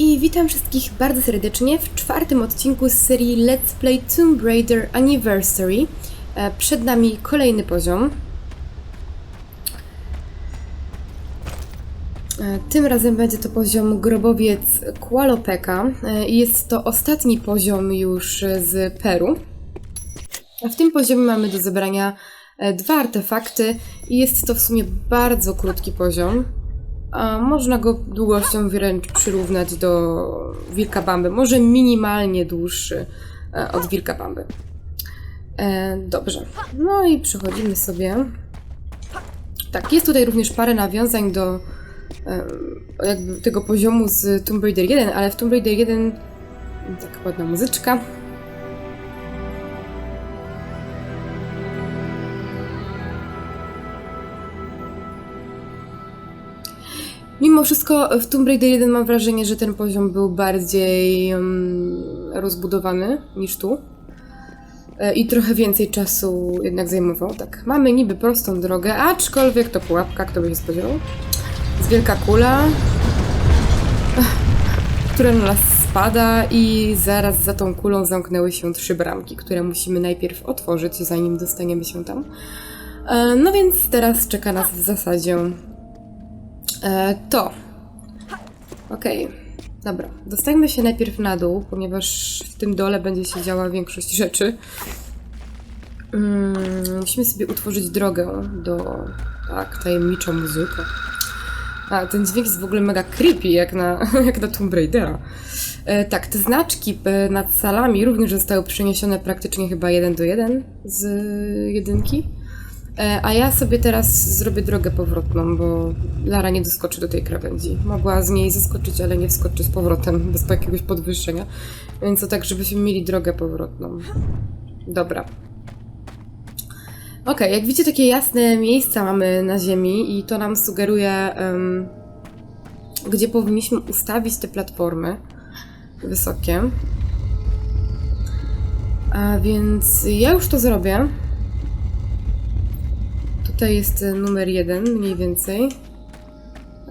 I witam wszystkich bardzo serdecznie w czwartym odcinku z serii Let's Play Tomb Raider Anniversary. E, Przed nami kolejny poziom. E, Tym razem będzie to poziom grobowiec Kualopeka e, i jest to ostatni poziom już z Peru. A w tym poziomie mamy do zebrania dwa artefakty i jest to w sumie bardzo krótki poziom. A można go długością wręcz przyrównać do Wilka Bamby. Może minimalnie dłuższy e, od Wilka Bamby. E, dobrze. No i przechodzimy sobie. Tak, jest tutaj również parę nawiązań do e, jakby tego poziomu z Tomb Raider 1, ale w Tomb Raider 1 tak ładna muzyczka. Mimo wszystko w Tomb Raider 1 mam wrażenie, że ten poziom był bardziej um, rozbudowany niż tu. E, I trochę więcej czasu jednak zajmował. Tak, mamy niby prostą drogę, aczkolwiek to pułapka, kto by się spodziewał. Jest wielka kula, która na nas spada i zaraz za tą kulą zamknęły się trzy bramki, które musimy najpierw otworzyć, zanim dostaniemy się tam. E, No więc teraz czeka nas w zasadzie E, to. Okej. Dobra. Dostajmy się najpierw na dół, ponieważ w tym dole będzie się działa większość rzeczy. Mm, musimy sobie utworzyć drogę do... Tak, tajemniczą muzykę. A, ten dźwięk jest w ogóle mega creepy, jak na, jak na Tomb Raidera. E, tak, te znaczki e, nad salami również zostały przeniesione praktycznie chyba jeden do jeden z jedynki. E, A ja sobie teraz zrobię drogę powrotną, bo Lara nie doskoczy do tej krawędzi. Mogła z niej zeskoczyć, ale nie wskoczy z powrotem, bez jakiegoś podwyższenia. Więc to tak, żebyśmy mieli drogę powrotną. Dobra. Okej, jak widzicie, takie jasne miejsca mamy na ziemi i to nam sugeruje, em, gdzie powinniśmy ustawić te platformy wysokie. A więc ja już to zrobię. Tutaj jest e, numer jeden, mniej więcej.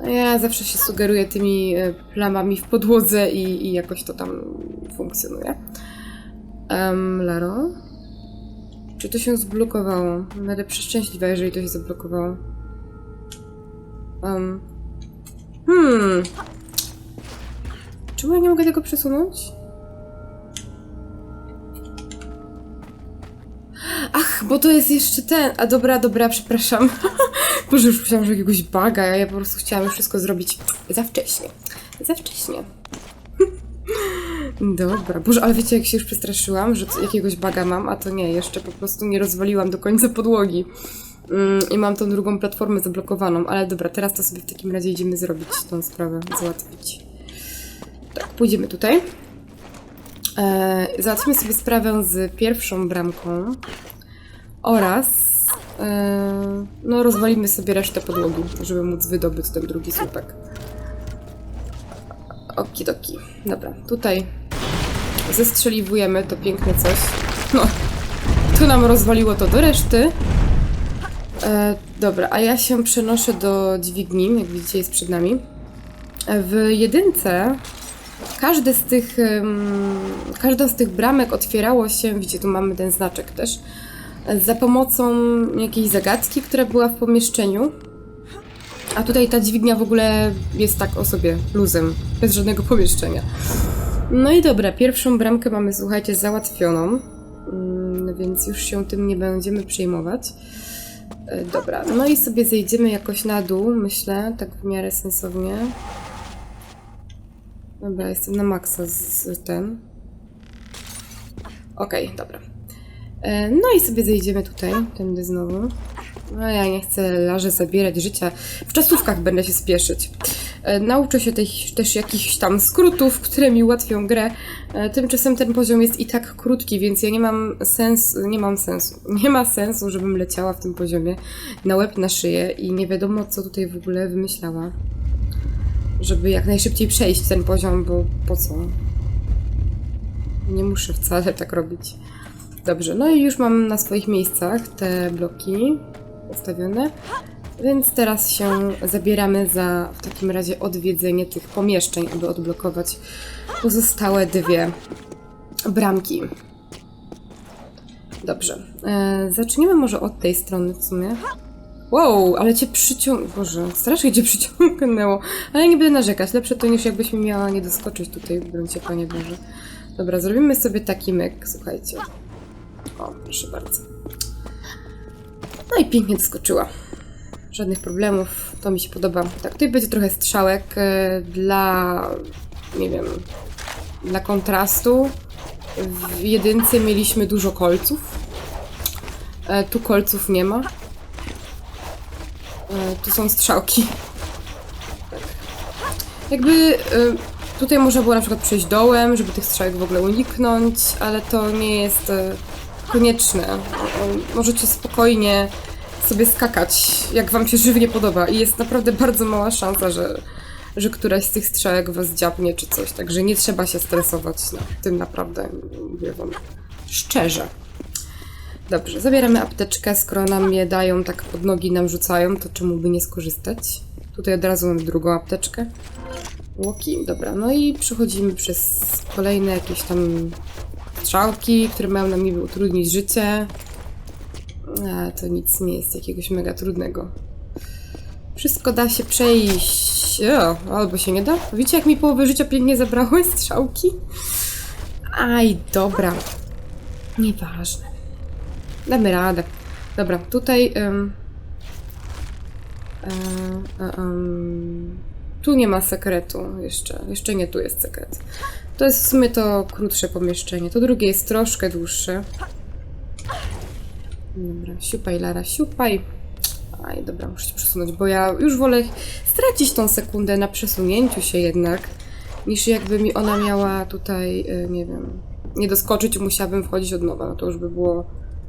Ja zawsze się sugeruję tymi e, plamami w podłodze i, i jakoś to tam funkcjonuje. Um, Laro? Czy to się zblokowało? Będę przeszczęśliwa, jeżeli to się zablokowało. Um. Hmm. Czemu ja nie mogę tego przesunąć? Bo to jest jeszcze ten. A dobra, dobra, przepraszam. Boże, już myślałam, że jakiegoś baga, ja po prostu chciałam już wszystko zrobić za wcześnie. Za wcześnie. Dobra, Boże, ale wiecie, jak się już przestraszyłam, że jakiegoś baga mam, a to nie, jeszcze po prostu nie rozwaliłam do końca podłogi. Mm, I mam tą drugą platformę zablokowaną, ale dobra, teraz to sobie w takim razie idziemy zrobić tą sprawę, załatwić. Tak, pójdziemy tutaj. E, załatwimy sobie sprawę z pierwszą bramką oraz e, no rozwalimy sobie resztę podłogi, żeby móc wydobyć ten drugi słupek. Okidoki. Dobra, tutaj zestrzeliwujemy to piękne coś. No, tu nam rozwaliło to do reszty. E, dobra, a ja się przenoszę do dźwigni, jak widzicie jest przed nami. E, W jedynce każdy z tych, em, każda z tych bramek otwierało się, widzicie, tu mamy ten znaczek też, za pomocą jakiejś zagadki, która była w pomieszczeniu. A tutaj ta dźwignia w ogóle jest tak o sobie, luzem, bez żadnego pomieszczenia. No i dobra, pierwszą bramkę mamy, słuchajcie, załatwioną, Mm, więc już się tym nie będziemy przejmować. E, Dobra, no i sobie zejdziemy jakoś na dół, myślę, tak w miarę sensownie. Dobra, jestem na maksa z, z ten. Okej, dobra. E, No i sobie zejdziemy tutaj, tędy znowu. No ja nie chcę Larze zabierać życia. W czasówkach będę się spieszyć. E, Nauczę się też jakichś tam skrótów, które mi ułatwią grę. E, Tymczasem ten poziom jest i tak krótki, więc ja nie mam sens, nie mam sensu. Nie ma sensu, żebym leciała w tym poziomie na łeb, na szyję i nie wiadomo, co tutaj w ogóle wymyślała żeby jak najszybciej przejść ten poziom, bo po co? Nie muszę wcale tak robić. Dobrze, no i już mam na swoich miejscach te bloki ustawione. Więc teraz się zabieramy za w takim razie odwiedzenie tych pomieszczeń, aby odblokować pozostałe dwie bramki. Dobrze. E, zaczniemy może od tej strony w sumie. Wow, ale cię przyciągnęło. Boże, strasznie cię przyciągnęło. Ale nie będę narzekać. Lepsze to niż jakbyś mi miała nie doskoczyć tutaj w gruncie, Panie Boże. Dobra, zrobimy sobie taki myk, słuchajcie. O, proszę bardzo. No i pięknie doskoczyła. Żadnych problemów, to mi się podoba. Tak, tutaj będzie trochę strzałek e, dla, nie wiem, dla kontrastu. W jedynce mieliśmy dużo kolców. E, tu kolców nie ma. E, tu są strzałki. Tak. Jakby tutaj można było na przykład przejść dołem, żeby tych strzałek w ogóle uniknąć, ale to nie jest konieczne. Możecie spokojnie sobie skakać, jak wam się żywnie podoba i jest naprawdę bardzo mała szansa, że, że któraś z tych strzałek was dziabnie czy coś, także nie trzeba się stresować nad tym naprawdę, mówię wam szczerze. Dobrze, zabieramy apteczkę, skoro nam je dają, tak pod nogi nam rzucają, to czemu by nie skorzystać? Tutaj od razu mam drugą apteczkę. Łoki, dobra, no i przechodzimy przez kolejne jakieś tam strzałki, które mają nam niby utrudnić życie. A, to nic nie jest jakiegoś mega trudnego. Wszystko da się przejść. O, albo się nie da. Widzicie, jak mi połowę życia pięknie zabrały strzałki? Aj, dobra. Nieważne. Damy radę. Dobra, tutaj. Um, um, tu nie ma sekretu jeszcze. Jeszcze nie tu jest sekret. To jest w sumie to krótsze pomieszczenie. To drugie jest troszkę dłuższe. Dobra, siupaj Lara, siupaj. Aj, dobra, muszę się przesunąć, bo ja już wolę stracić tą sekundę na przesunięciu się jednak, niż jakby mi ona miała tutaj, y, nie wiem, nie doskoczyć, musiałabym wchodzić od nowa, no to już by było,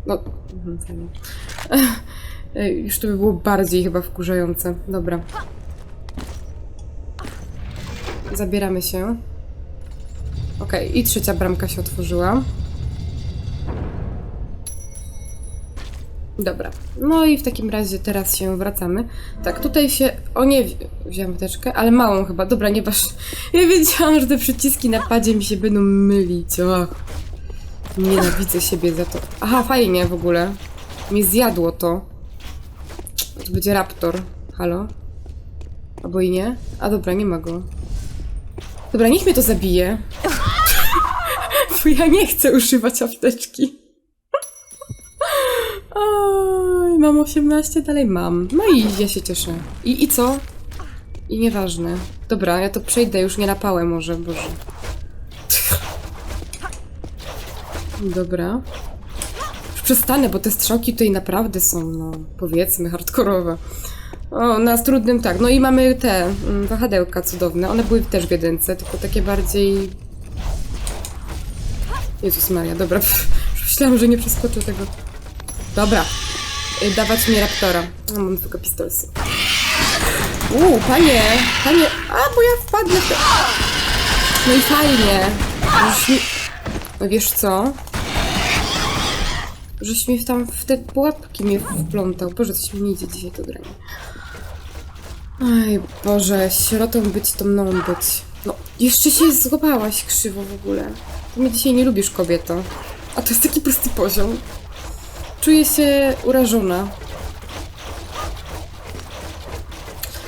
no, mhm. Y, Już to by było bardziej chyba wkurzające. Dobra. Zabieramy się. Okej, i trzecia bramka się otworzyła. Dobra. No i w takim razie teraz się wracamy. Tak, tutaj się. O nie, wzi- wziąłem wteczkę, ale małą chyba. Dobra, nie waż. Ja wiedziałam, że te przyciski na padzie mi się będą mylić. Och. Nienawidzę siebie za to. Aha, fajnie w ogóle. Mnie zjadło to. To będzie raptor. Halo? Albo i nie? A dobra, nie ma go. Dobra, niech mnie to zabije. Ja nie chcę używać apteczki. Oj, mam 18, dalej mam. No i ja się cieszę. I, i co? I nieważne. Dobra, ja to przejdę już nie na pałę może, boże. Dobra. Już przestanę, bo te strzałki tutaj naprawdę są, no, powiedzmy, hardkorowe. O, na trudnym tak. No i mamy te mm, wahadełka cudowne. One były też w jedynce, tylko takie bardziej... Jezus Maria, dobra. Myślałam, że nie przeskoczę tego. Dobra. Y, Dawać mi raptora. No, mam tylko pistolsy. Uuu, panie! Panie! A, bo ja wpadnę w te... No i fajnie. Żeś mi... No wiesz co? Żeś mi tam w te pułapki mnie wplątał. Boże, coś mi nie idzie dzisiaj to granie. Oj, Boże, sierotą być to mną być. Jeszcze się złapałaś krzywo w ogóle. Ty mnie dzisiaj nie lubisz, kobieto. A to jest taki prosty poziom. Czuję się urażona.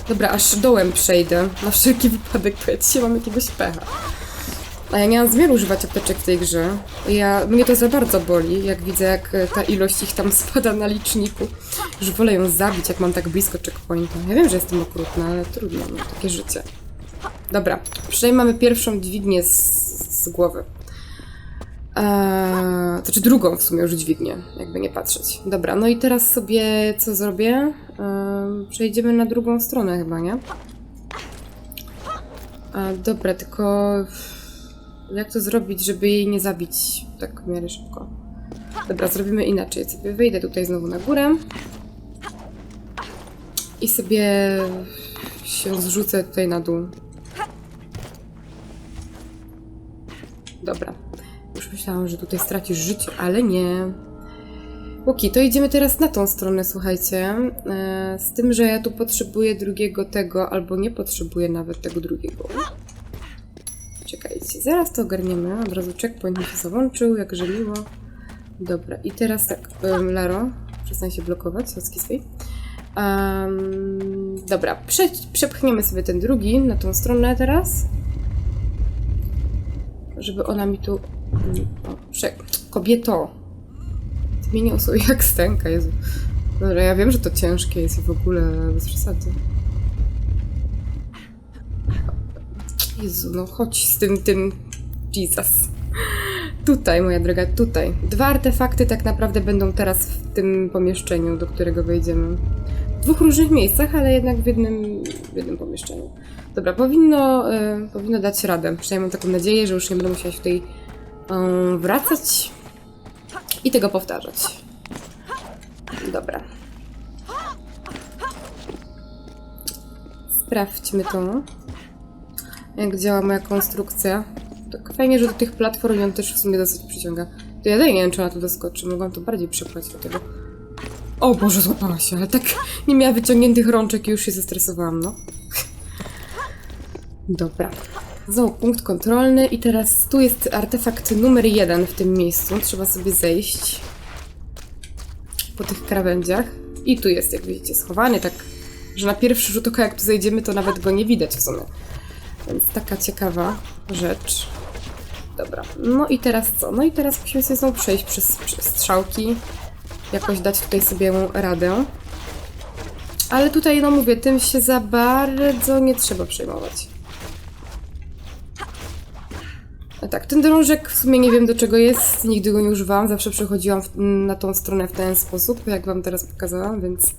Dobra, aż dołem przejdę. Na wszelki wypadek, bo ja dzisiaj mam jakiegoś pecha. A ja nie mam zamiaru używać apteczek w tej grze. Ja, mnie to za bardzo boli, jak widzę, jak e, ta ilość ich tam spada na liczniku. Już wolę ją zabić, jak mam tak blisko checkpointa. Ja wiem, że jestem okrutna, ale trudno, no, takie życie. Dobra, przynajmniej mamy pierwszą dźwignię z, z głowy. Eee, to czy drugą w sumie już dźwignię, jakby nie patrzeć. Dobra, no i teraz sobie co zrobię? Eee, przejdziemy na drugą stronę chyba, nie? A, dobra, tylko jak to zrobić, żeby jej nie zabić tak w miarę szybko? Dobra, zrobimy inaczej. Sobie wyjdę tutaj znowu na górę i sobie się zrzucę tutaj na dół. Dobra. Już myślałam, że tutaj stracisz życie, ale nie. Łuki, to idziemy teraz na tą stronę, słuchajcie. E, z tym, że ja tu potrzebuję drugiego tego, albo nie potrzebuję nawet tego drugiego. Czekajcie, zaraz to ogarniemy. Od razu checkpoint mi się załączył, jakże miło. Dobra, i teraz tak, em, Laro, przestań się blokować, łaski swej. Um, dobra, prze, przepchniemy sobie ten drugi na tą stronę teraz. Żeby ona mi tu... O, prze... Kobieto! Ty mnie nie jak stęka, Jezu. Dobra, ja wiem, że to ciężkie jest i w ogóle bez przesady. Jezu, no chodź z tym, tym... Jesus. Tutaj, moja droga, tutaj. Dwa artefakty tak naprawdę będą teraz w tym pomieszczeniu, do którego wejdziemy. Dwóch różnych miejscach, ale jednak w jednym, w jednym pomieszczeniu. Dobra, powinno, y, powinno dać radę. Przynajmniej mam taką nadzieję, że już nie będę musiała się tutaj y, wracać i tego powtarzać. Dobra. Sprawdźmy to. Jak działa moja konstrukcja. Tak fajnie, że do tych platform ją też w sumie dosyć przyciąga. To ja nie wiem, czy ona tu doskoczy. Mogłam to bardziej przepchać do tego. O Boże, złapała się, ale tak nie miała wyciągniętych rączek i już się zestresowałam, no. Dobra. Znowu punkt kontrolny i teraz tu jest artefakt numer jeden w tym miejscu. Trzeba sobie zejść po tych krawędziach. I tu jest, jak widzicie, schowany tak, że na pierwszy rzut oka jak tu zejdziemy, to nawet go nie widać w sumie. Więc taka ciekawa rzecz. Dobra, no i teraz co? No i teraz musimy sobie znowu przejść przez, przez strzałki. Jakoś dać tutaj sobie radę. Ale tutaj, no mówię, tym się za bardzo nie trzeba przejmować. No tak, ten drążek w sumie nie wiem do czego jest, nigdy go nie używałam, zawsze przechodziłam w, na tą stronę w ten sposób, jak wam teraz pokazałam, więc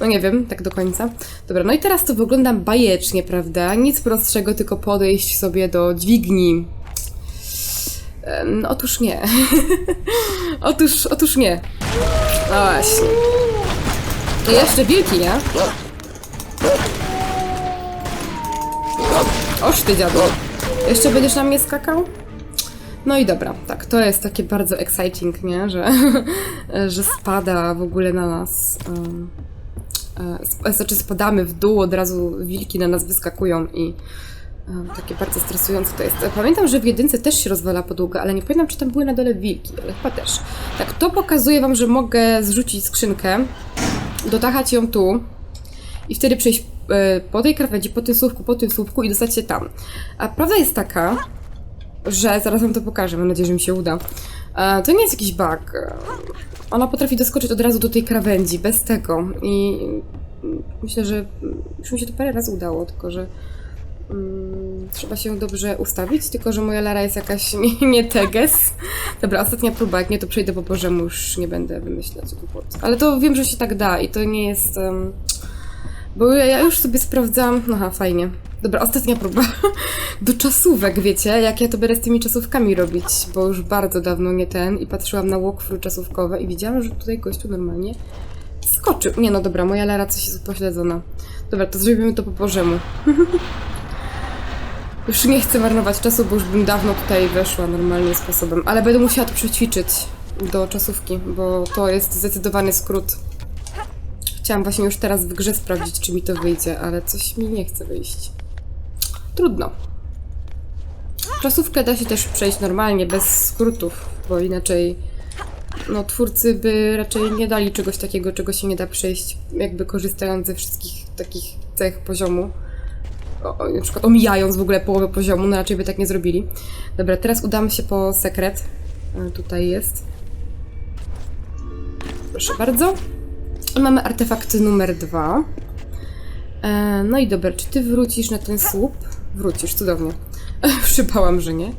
no nie wiem, tak do końca. Dobra, no i teraz to wygląda bajecznie, prawda? Nic prostszego, tylko podejść sobie do dźwigni. Em, otóż nie. otóż, otóż nie. No właśnie. To jeszcze wilki, nie? Oż ty dziadu. Jeszcze będziesz na mnie skakał? No i dobra, tak, to jest takie bardzo exciting, nie? Że, że spada w ogóle na nas. E, znaczy spadamy w dół, od razu wilki na nas wyskakują i takie bardzo stresujące to jest. Pamiętam, że w jedynce też się rozwala podłoga, ale nie pamiętam, czy tam były na dole wilki, ale chyba też. Tak, to pokazuje wam, że mogę zrzucić skrzynkę, dotachać ją tu i wtedy przejść e, po tej krawędzi, po tym słupku, po tym słupku i dostać się tam. A prawda jest taka, że zaraz wam to pokażę, mam nadzieję, że mi się uda. E, to nie jest jakiś bug. Ona potrafi doskoczyć od razu do tej krawędzi, bez tego. I myślę, że już mi się to parę razy udało, tylko że mm, trzeba się dobrze ustawić, tylko że moja Lara jest jakaś nie, nie teges. Dobra, ostatnia próba, jak nie to przejdę po Bożemu, już nie będę wymyślać głupot. Ale to wiem, że się tak da i to nie jest... em, bo ja, ja już sobie sprawdzam. Aha, fajnie. Dobra, ostatnia próba. Do czasówek, wiecie, jak ja to będę z tymi czasówkami robić, bo już bardzo dawno nie ten i patrzyłam na walkthrough czasówkowe i widziałam, że tutaj gościu normalnie skoczył. Nie no dobra, moja Lara coś jest upośledzona. Dobra, to zrobimy to po Bożemu. już nie chcę marnować czasu, bo już bym dawno tutaj weszła normalnym sposobem, ale będę musiała to przećwiczyć do czasówki, bo to jest zdecydowany skrót. Chciałam właśnie już teraz w grze sprawdzić, czy mi to wyjdzie, ale coś mi nie chce wyjść. Trudno. Czasówkę da się też przejść normalnie, bez skrótów, bo inaczej no twórcy by raczej nie dali czegoś takiego, czego się nie da przejść, jakby korzystając ze wszystkich takich cech poziomu. O, na przykład omijając w ogóle połowę poziomu, no raczej by tak nie zrobili. Dobra, teraz udamy się po sekret. E, Tutaj jest. Proszę bardzo. Mamy artefakt numer dwa. E, no i dobra, czy ty wrócisz na ten słup? Wrócisz, cudownie. Przypałam, że nie.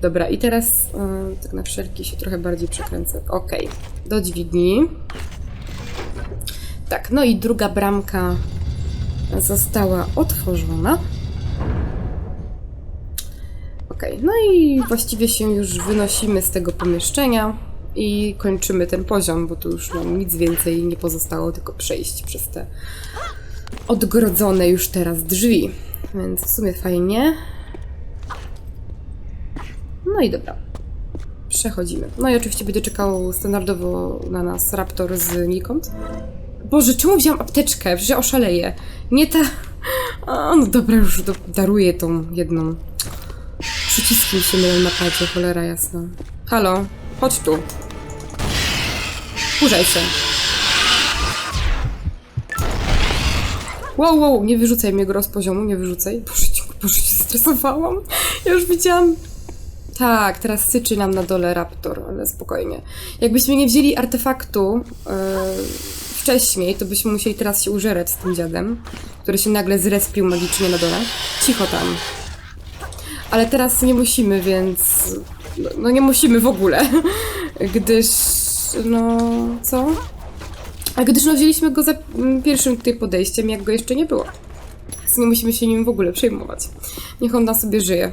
Dobra, i teraz e, tak na wszelki się trochę bardziej przekręcę. Okej, do dźwigni. Tak, no i druga bramka została otworzona. Okej, no i właściwie się już wynosimy z tego pomieszczenia i kończymy ten poziom, bo tu już nam nic więcej nie pozostało, tylko przejść przez te odgrodzone już teraz drzwi. Więc w sumie fajnie. No i dobra. Przechodzimy. No i oczywiście będzie czekał standardowo na nas Raptor z Nikont. Boże, czemu wziąłam apteczkę? Przecież ja oszaleję. Nie ta... No dobra, już do... daruję tą jedną. Przyciski się mylą na padzie, cholera jasna. Halo, chodź tu. Kurzaj się. Wow, wow, nie wyrzucaj mnie go z poziomu, nie wyrzucaj. Boże, Boże, się stresowałam. Ja już widziałam... Tak, teraz syczy nam na dole raptor, ale spokojnie. Jakbyśmy nie wzięli artefaktu yy, wcześniej, to byśmy musieli teraz się użerać z tym dziadem, który się nagle zrespił magicznie na dole. Cicho tam. Ale teraz nie musimy, więc... No, no nie musimy w ogóle, gdyż... No... co? A gdyż no wzięliśmy go za mm, pierwszym tutaj podejściem, jak go jeszcze nie było. Więc nie musimy się nim w ogóle przejmować. Niech on na sobie żyje.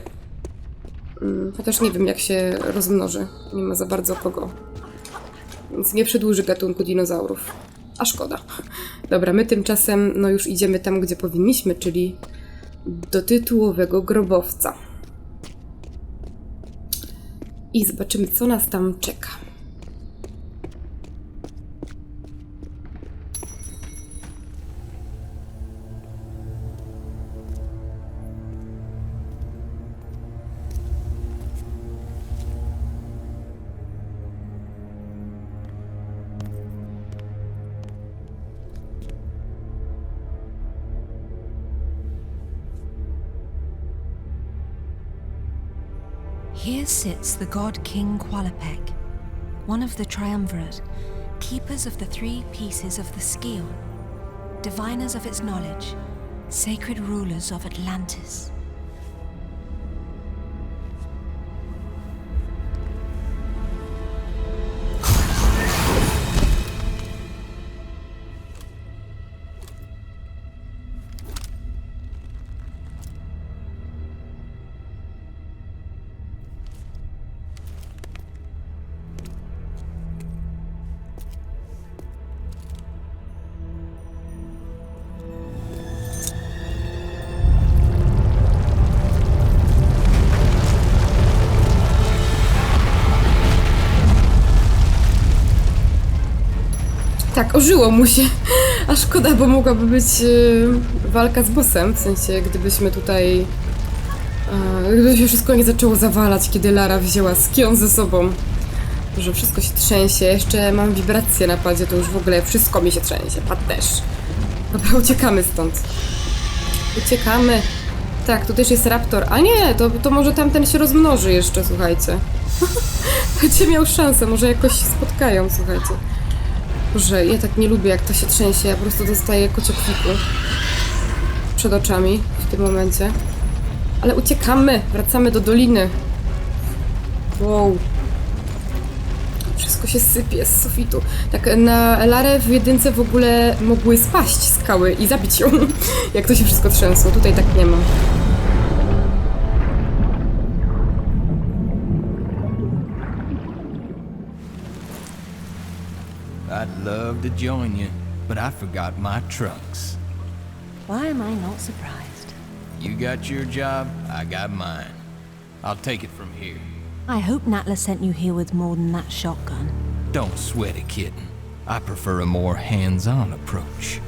Mm, Chociaż nie wiem, jak się rozmnoży. Nie ma za bardzo kogo. Więc nie przedłuży gatunku dinozaurów. A szkoda. Dobra, my tymczasem no już idziemy tam, gdzie powinniśmy, czyli do tytułowego grobowca. I zobaczymy, co nas tam czeka. Here sits the god King Qualapec, one of the triumvirate, keepers of the three pieces of the Scion, diviners of its knowledge, sacred rulers of Atlantis. Tak, ożyło mu się. A szkoda, bo mogłaby być yy, walka z bossem. W sensie, gdybyśmy tutaj. Yy, gdyby się wszystko nie zaczęło zawalać, kiedy Lara wzięła skion ze sobą. Że wszystko się trzęsie. Jeszcze mam wibrację na padzie, to już w ogóle wszystko mi się trzęsie. Pad też. Dobra, uciekamy stąd. Uciekamy. Tak, tu też jest raptor. A nie, to, to może tamten się rozmnoży jeszcze, słuchajcie. Będzie miał szansę, może jakoś się spotkają, słuchajcie. Boże, ja tak nie lubię, jak to się trzęsie. Ja po prostu dostaję kociokwiku przed oczami w tym momencie. Ale uciekamy! Wracamy do doliny. Wow. Wszystko się sypie z sufitu. Tak, na Larę w jedynce w ogóle mogły spaść skały i zabić ją, jak to się wszystko trzęsło. Tutaj tak nie ma. I'd love to join you, but I forgot my trunks. Why am I not surprised? You got your job, I got mine. I'll take it from here. I hope Natla sent you here with more than that shotgun. Don't sweat it, kitten. I prefer a more hands-on approach.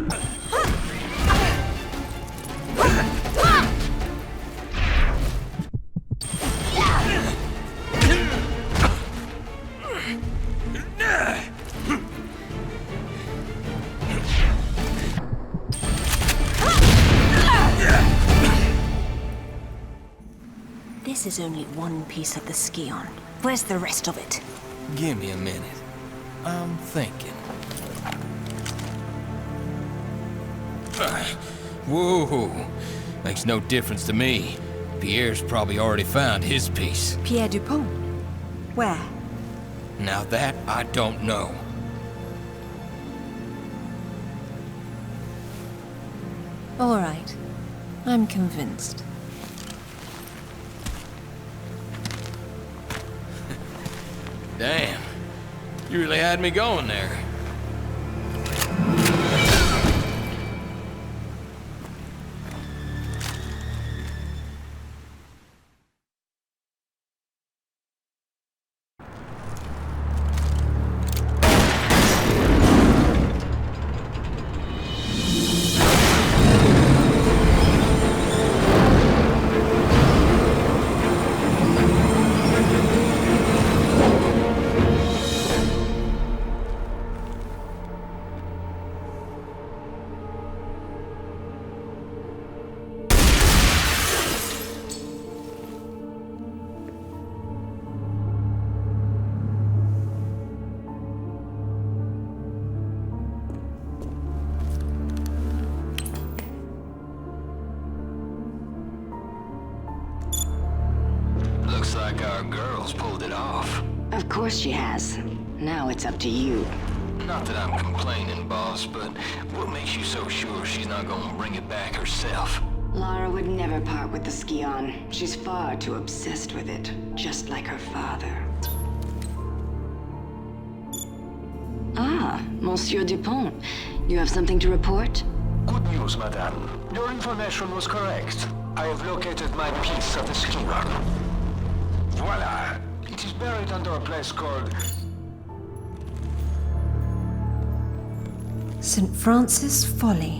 one piece of the Scion. Where's the rest of it? Give me a minute. I'm thinking. Uh, whoa. makes no difference to me. Pierre's probably already found his piece. Pierre Dupont. Where? Now that I don't know. All right. I'm convinced. Damn. You really had me going there. Of course she has. Now it's up to you. Not that I'm complaining, boss, but what makes you so sure she's not gonna bring it back herself? Lara would never part with the Skion. She's far too obsessed with it, just like her father. Ah, Monsieur Dupont. You have something to report? Good news, madame. Your information was correct. I have located my piece of the skewer. Voila! It is buried under a place called St. Francis Folly.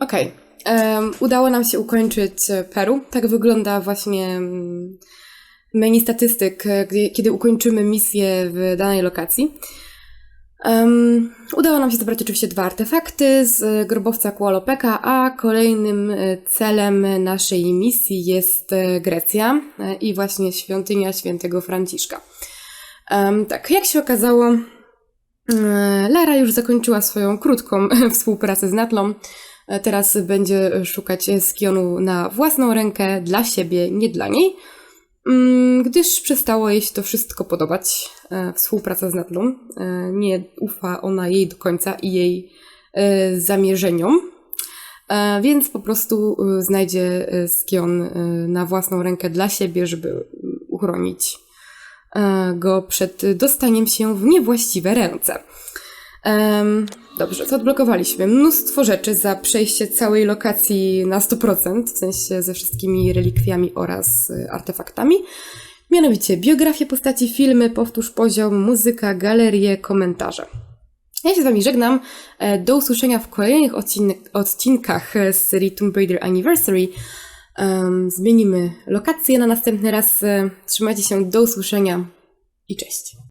Okej. em, udało nam się ukończyć e, Peru. Tak wygląda właśnie mm, menu statystyk, e, gdy, kiedy ukończymy misję w danej lokacji. Em, udało nam się zebrać oczywiście dwa artefakty z e, grobowca Kualopeka, a kolejnym e, celem naszej misji jest e, Grecja i właśnie świątynia świętego Franciszka. Em, tak, jak się okazało, Lara już zakończyła swoją krótką współpracę z Natlą. Teraz będzie szukać skionu na własną rękę, dla siebie, nie dla niej, mm, gdyż przestało jej się to wszystko podobać. E, Współpraca z Natlą. E, Nie ufa ona jej do końca i jej e, zamierzeniom. Więc po prostu znajdzie skion na własną rękę dla siebie, żeby uchronić go przed dostaniem się w niewłaściwe ręce. Dobrze, to odblokowaliśmy. Mnóstwo rzeczy za przejście całej lokacji na 100%, w sensie ze wszystkimi relikwiami oraz artefaktami. Mianowicie biografię postaci, filmy, powtórz poziom, muzyka, galerie, komentarze. Ja się z Wami żegnam. E, Do usłyszenia w kolejnych odcin- odcinkach z serii Tomb Raider Anniversary. Zmienimy lokację na następny raz. E, Trzymajcie się, do usłyszenia i cześć.